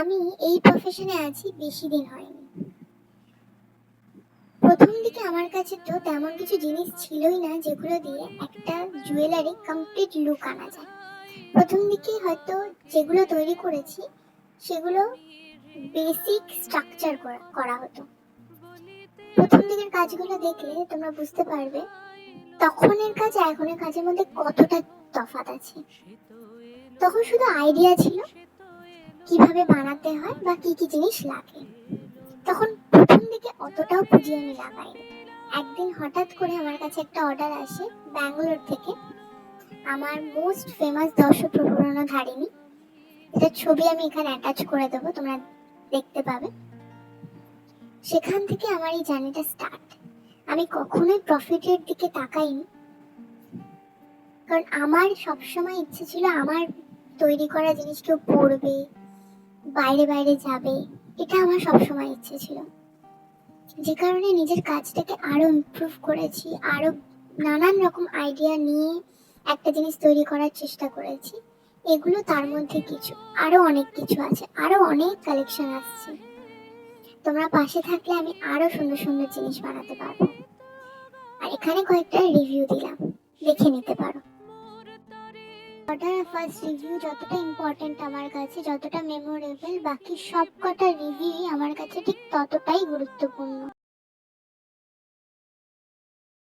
আমি এই প্রফেশনে আছি, বেশি দিন হয়নি। প্রথম দিকে আমার কাছে তো তেমন কিছু জিনিস ছিলই না, যেগুলো দিয়ে একটা জুয়েলারি কমপ্লিট লুক আনা যায়। প্রথম দিকে হয়তো যেগুলো তৈরি করেছি, সেগুলো বেসিক স্ট্রাকচার করা হতো। প্রথম দিকের কাজগুলো দেখলে তোমরা বুঝতে পারবে, তখনের কাজ এখনের কাজের মধ্যে কতটা তফাৎ আছে। তখন শুধু আইডিয়া ছিল কীভাবে বানাতে হয় বা কি কি জিনিস লাগে। তখন প্রথম দিকে অতটাও পুঁজি আমি লাগাইনি। একদিন হঠাৎ করে আমার কাছে একটা অর্ডার আসে ব্যাঙ্গালোর থেকে। আমার মোস্ট ফেমাস দর্শক প্রবরণা ধারিণী। এটা ছবি আমি এখানে অ্যাটাচ করে দেবো, তোমরা দেখতে পাবে। সেখান থেকে আমার এই জার্নিটা স্টার্ট আমি কখনোই প্রফিটের দিকে তাকাইনি। কারণ আমার সবসময় ইচ্ছে ছিল আমার তৈরি করা জিনিস কেউ পড়বে বাইরে বাইরে যাবে, এটা আমার সবসময় ইচ্ছে ছিল। যে কারণে নিজের কাজটাকে আরও ইমপ্রুভ করেছি, আরও নানান রকম আইডিয়া নিয়ে একটা জিনিস তৈরি করার চেষ্টা করেছি। এগুলো তার মধ্যে কিছু, আরও অনেক কিছু আছে, আরও অনেক কালেকশন আসছে। তোমরা পাশে থাকলে আমি আরও সুন্দর সুন্দর জিনিস বানাতে পারব। আর এখানে কয়েকটা রিভিউ দিলাম, দেখে নিতে পারো। ফার্স্ট রিভিউ যতটা ইম্পর্টেন্ট আমার কাছে, যতটা মেমোরেবল বাকি সব কটা রিভিউই আমার কাছে ঠিক ততটাই গুরুত্বপূর্ণ।